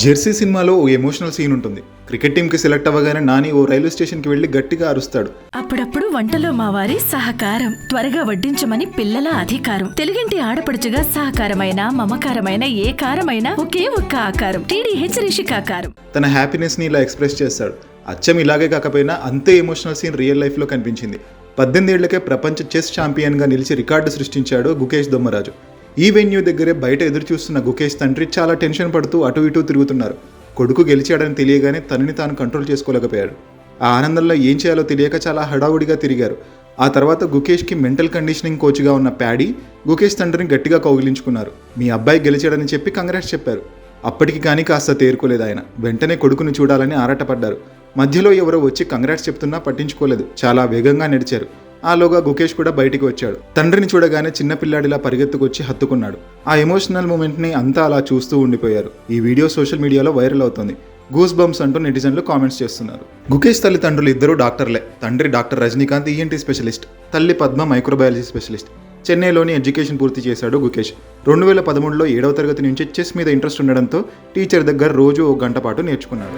Jersey సినిమాలో ఓ emotional scene ఉంటుంది. క్రికెట్ టీంకి సెలెక్ట్ అవ్వగానే నాని ఓ రైల్వే స్టేషన్కి వెళ్ళి గట్టిగా అరుస్తాడు. అప్పుడప్పుడు వంటలో మా వారి సహకారం త్వరగా వడ్డించమని పిల్లల అధికారం. తెలుగింటి ఆడపడుచుగా సహకారమైన మమకారమైన ఏ కారమైనా ఒకే ఒక్క ఆకారం. టీడీహెచ్ రిషికాకారం తన హ్యాపీనెస్ని ఇలా ఎక్స్ప్రెస్ చేస్తాడు. అచ్చం ఇలాగే కాకపోయినా అంతే ఎమోషనల్ సీన్ రియల్ లైఫ్లో కనిపించింది. పద్దెనిమిది ఏళ్ళకే ప్రపంచ చెస్ ఛాంపియన్గా నిలిచి రికార్డు సృష్టించాడు గుకేష్ దొమ్మరాజు. ఈ వెన్యూ దగ్గరే బయట ఎదురు చూస్తున్న గుకేష్ తండ్రి చాలా టెన్షన్ పడుతూ అటు ఇటు తిరుగుతున్నారు. కొడుకు గెలిచాడని తెలియగానే తనని తాను కంట్రోల్ చేసుకోలేకపోయాడు. ఆ ఆనందంలో ఏం చేయాలో తెలియక చాలా హడావుడిగా తిరిగారు. ఆ తర్వాత గుకేష్కి మెంటల్ కండిషనింగ్ కోచ్గా ఉన్న ప్యాడీ గుకేష్ తండ్రిని గట్టిగా కౌగిలించుకున్నారు. మీ అబ్బాయి గెలిచాడని చెప్పి కంగ్రాట్స్ చెప్పారు. అప్పటికి కానీ కాస్త తేరుకోలేదు ఆయన. వెంటనే కొడుకును చూడాలని ఆరాటపడ్డారు. మధ్యలో ఎవరో వచ్చి కంగ్రాట్స్ చెప్తున్నా పట్టించుకోలేదు. చాలా వేగంగా నడిచారు. ఆలోగా గుకేష్ కూడా బయటికి వచ్చాడు. తండ్రిని చూడగానే చిన్న పిల్లాడిలా పరిగెత్తుకొచ్చి హత్తుకున్నాడు. ఆ ఎమోషనల్ మూమెంట్ని అంతా అలా చూస్తూ ఉండిపోయారు. ఈ వీడియో సోషల్ మీడియాలో వైరల్ అవుతుంది. గూస్ బంప్స్ అంటూ నెటిజన్లు కామెంట్స్ చేస్తున్నారు. గుకేష్ తల్లిదండ్రులు ఇద్దరు డాక్టర్లే. తండ్రి డాక్టర్ రజనీకాంత్ ఈఎన్టీ స్పెషలిస్ట్ తల్లి పద్మ మైక్రోబయాలజీ స్పెషలిస్ట్ చెన్నైలోని ఎడ్యుకేషన్ పూర్తి చేశాడు గుకేష్. రెండు వేల పదమూడులో ఏడవ తరగతి నుంచి చెస్ మీద ఇంట్రెస్ట్ ఉండడంతో టీచర్ దగ్గర రోజు ఒక గంట పాటు నేర్చుకున్నాడు.